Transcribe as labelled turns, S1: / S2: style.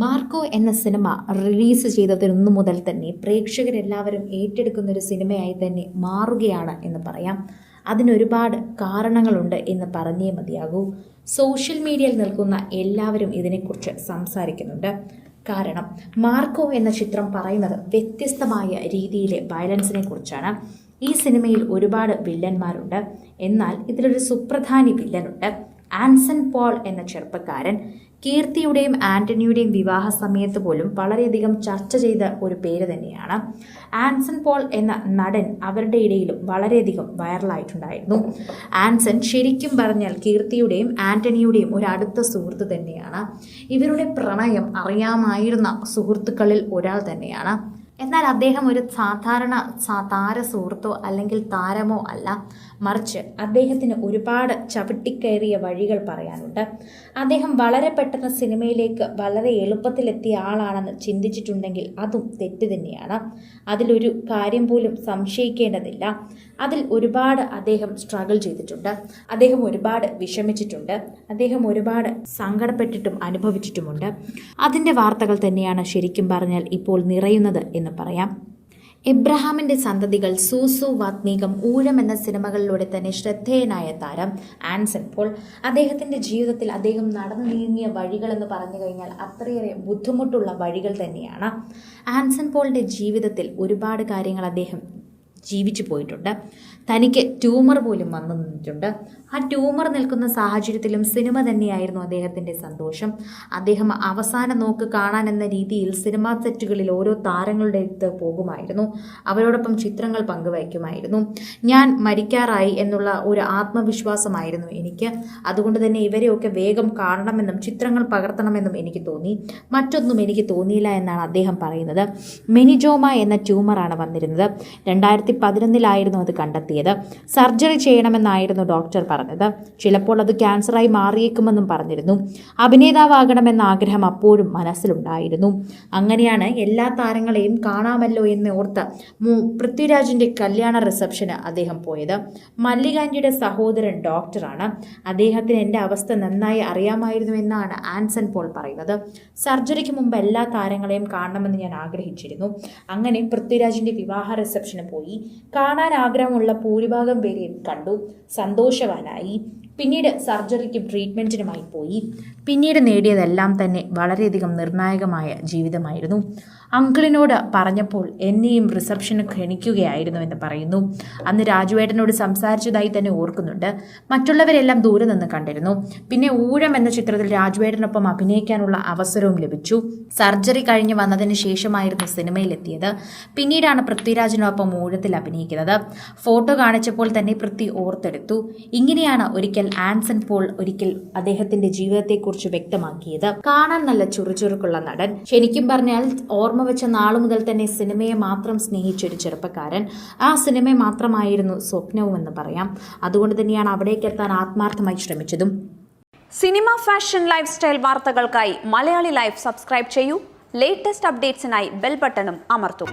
S1: Marco എന്ന cinema release ചെയ്തതിനു മുതൽ തന്നെ പ്രേക്ഷകരെല്ലാവരും ഏറ്റെടുക്കുന്ന ഒരു സിനിമയായി തന്നെ മാറുകയാണ് എന്ന് പറയാം. അതിനൊരുപാട് കാരണങ്ങളുണ്ട് എന്ന് പറഞ്ഞേ മതിയാകൂ. സോഷ്യൽ മീഡിയയിൽ നിൽക്കുന്ന എല്ലാവരും ഇതിനെക്കുറിച്ച് സംസാരിക്കുന്നുണ്ട്. കാരണം മാർക്കോ എന്ന ചിത്രം പറയുന്നത് വ്യത്യസ്തമായ രീതിയിലെ വയലൻസിനെ കുറിച്ചാണ്. ഈ സിനിമയിൽ ഒരുപാട് വില്ലന്മാരുണ്ട്. എന്നാൽ ഇതിലൊരു സുപ്രധാനി വില്ലനുണ്ട്. ആൻസൺ പോൾ എന്ന ചെറുപ്പക്കാരൻ. കീർത്തിയുടെയും ആന്റണിയുടെയും വിവാഹ സമയത്ത് പോലും വളരെയധികം ചർച്ച ചെയ്ത ഒരു പേര് തന്നെയാണ്. ആൻസൺ പോൾ എന്ന നടൻ അവരുടെ ഇടയിലും വളരെയധികം വൈറലായിട്ടുണ്ടായിരുന്നു. ആൻസൺ ശരിക്കും പറഞ്ഞാൽ കീർത്തിയുടെയും ആന്റണിയുടെയും ഒരു അടുത്ത സുഹൃത്ത് തന്നെയാണ്. ഇവരുടെ പ്രണയം അറിയാമായിരുന്ന സുഹൃത്തുക്കളിൽ ഒരാൾ തന്നെയാണ്. എന്നാൽ അദ്ദേഹം ഒരു സാധാരണ താര സുഹൃത്തോ അല്ലെങ്കിൽ താരമോ അല്ല. മറിച്ച് അദ്ദേഹത്തിന് ഒരുപാട് ചവിട്ടിക്കയറിയ വഴികൾ പറയാനുണ്ട്. അദ്ദേഹം വളരെ പെട്ടെന്ന് സിനിമയിലേക്ക് വളരെ എളുപ്പത്തിലെത്തിയ ആളാണെന്ന് ചിന്തിച്ചിട്ടുണ്ടെങ്കിൽ അതും തെറ്റ് തന്നെയാണ്. അതിലൊരു കാര്യം പോലും സംശയിക്കേണ്ടതില്ല. അതിൽ ഒരുപാട് അദ്ദേഹം സ്ട്രഗിൾ ചെയ്തിട്ടുണ്ട്. അദ്ദേഹം ഒരുപാട് വിഷമിച്ചിട്ടുണ്ട്. അദ്ദേഹം ഒരുപാട് സങ്കടപ്പെട്ടിട്ടും അനുഭവിച്ചിട്ടുമുണ്ട്. അതിന്റെ വാർത്തകൾ തന്നെയാണ് ശരിക്കും പറഞ്ഞാൽ ഇപ്പോൾ നിറയുന്നത് എന്ന് പറയാം. എബ്രഹാമിന്റെ സന്തതികൾ സൂസു വാത്മീകം ഊഴം എന്ന സിനിമകളിലൂടെ തന്നെ ശ്രദ്ധേയനായ താരം ആൻസൺ പോൾ. അദ്ദേഹത്തിന്റെ ജീവിതത്തിൽ അദ്ദേഹം നടന്നു നീങ്ങിയ വഴികൾ എന്ന് പറഞ്ഞു കഴിഞ്ഞാൽ അത്രയേറെ ബുദ്ധിമുട്ടുള്ള വഴികൾ തന്നെയാണ്. ആൻസൺ പോളിന്റെ ജീവിതത്തിൽ ഒരുപാട് കാര്യങ്ങൾ അദ്ദേഹം ജീവിച്ചു പോയിട്ടുണ്ട്. തനിക്ക് ട്യൂമർ പോലും വന്നു നിന്നിട്ടുണ്ട്. ആ ട്യൂമർ നിൽക്കുന്ന സാഹചര്യത്തിലും സിനിമ തന്നെയായിരുന്നു അദ്ദേഹത്തിന്റെ സന്തോഷം. അദ്ദേഹം അവസാന നോക്ക് കാണാൻ എന്ന രീതിയിൽ സിനിമാ സെറ്റുകളിൽ ഓരോ താരങ്ങളുടെ അടുത്ത് പോകുമായിരുന്നു. അവരോടൊപ്പം ചിത്രങ്ങൾ പങ്കുവയ്ക്കുമായിരുന്നു. ഞാൻ മരിക്കാറായി എന്നുള്ള ഒരു ആത്മവിശ്വാസമായിരുന്നു എനിക്ക്. അതുകൊണ്ട് തന്നെ ഇവരെയൊക്കെ വേഗം കാണണമെന്നും ചിത്രങ്ങൾ പകർത്തണമെന്നും എനിക്ക് തോന്നി. മറ്റൊന്നും എനിക്ക് തോന്നിയില്ല എന്നാണ് അദ്ദേഹം പറയുന്നത്. മെനിജോമ എന്ന ട്യൂമറാണ് വന്നിരുന്നത്. രണ്ടായിരത്തി പതിനൊന്നിലായിരുന്നു അത് കണ്ടെത്തിയത്. സർജറി ചെയ്യണമെന്നായിരുന്നു ഡോക്ടർ പറഞ്ഞത്. ചിലപ്പോൾ അത് ക്യാൻസറായി മാറിയേക്കുമെന്നും പറഞ്ഞിരുന്നു. അഭിനേതാവാകണമെന്ന ആഗ്രഹം അപ്പോഴും മനസ്സിലുണ്ടായിരുന്നു. അങ്ങനെയാണ് എല്ലാ താരങ്ങളെയും കാണാമല്ലോ എന്ന് ഓർത്ത് പൃഥ്വിരാജിന്റെ കല്യാണ റിസപ്ഷന് അദ്ദേഹം പോയത്. മല്ലികാന്റിയുടെ സഹോദരൻ ഡോക്ടറാണ്. അദ്ദേഹത്തിന് എന്റെ അവസ്ഥ നന്നായി അറിയാമായിരുന്നു എന്നാണ് ആൻസൺ പോൾ പറയുന്നത്. സർജറിക്ക് മുമ്പ് എല്ലാ താരങ്ങളെയും കാണണമെന്ന് ഞാൻ ആഗ്രഹിച്ചിരുന്നു. അങ്ങനെ പൃഥ്വിരാജിന്റെ വിവാഹ റിസപ്ഷന് പോയി. കാണാൻ ആഗ്രഹമുള്ള ഭൂരിഭാഗം പേരെയും കണ്ടു. സന്തോഷവാനായി. പിന്നീട് സർജറിക്കും ട്രീറ്റ്മെന്റിനുമായി പോയി. പിന്നീട് നേടിയതെല്ലാം തന്നെ വളരെയധികം നിർണായകമായ ജീവിതമായിരുന്നു. അങ്കിളിനോട് പറഞ്ഞപ്പോൾ എന്നെയും റിസപ്ഷന് ക്ഷണിക്കുകയായിരുന്നു എന്ന് പറയുന്നു. അന്ന് രാജുവേട്ടനോട് സംസാരിച്ചതായി തന്നെ ഓർക്കുന്നുണ്ട്. മറ്റുള്ളവരെല്ലാം ദൂരെ നിന്ന് കണ്ടിരുന്നു. പിന്നെ ഊഴം എന്ന ചിത്രത്തിൽ രാജുവേട്ടനൊപ്പം അഭിനയിക്കാനുള്ള അവസരവും ലഭിച്ചു. സർജറി കഴിഞ്ഞ് വന്നതിന് ശേഷമായിരുന്നു സിനിമയിലെത്തിയത്. പിന്നീടാണ് പൃഥ്വിരാജിനൊപ്പം ഊഴത്തിൽ അഭിനയിക്കുന്നത്. ഫോട്ടോ കാണിച്ചപ്പോൾ തന്നെ പൃഥ്വി ഓർത്തെടുത്തു. ഇങ്ങനെയാണ് ഒരിക്കൽ ആൻസൺ പോൾ ഒരിക്കൽ അദ്ദേഹത്തിന്റെ ജീവിതത്തെക്കുറിച്ച് വ്യക്തമാക്കിയത്. കാണാൻ നല്ല ചുറുചുറുക്കുള്ള നടൻ. ശരിക്കും പറഞ്ഞാൽ ഓർമ്മ വെച്ച നാളു മുതൽ തന്നെ സിനിമയെ മാത്രം സ്നേഹിച്ചൊരു ചെറുപ്പക്കാരൻ. ആ സിനിമ മാത്രമായിരുന്നു സ്വപ്നവും എന്ന് പറയാം. അതുകൊണ്ട് തന്നെയാണ് അവിടേക്ക് എത്താൻ ആത്മാർത്ഥമായി ശ്രമിച്ചതും.
S2: സിനിമ ഫാഷൻ ലൈഫ് സ്റ്റൈൽ വാർത്തകൾക്കായി മലയാളി ലൈഫ് സബ്സ്ക്രൈബ് ചെയ്യൂ. ലേറ്റസ്റ്റ് അപ്ഡേറ്റ്സിനായി ബെൽ ബട്ടണും അമർത്തും.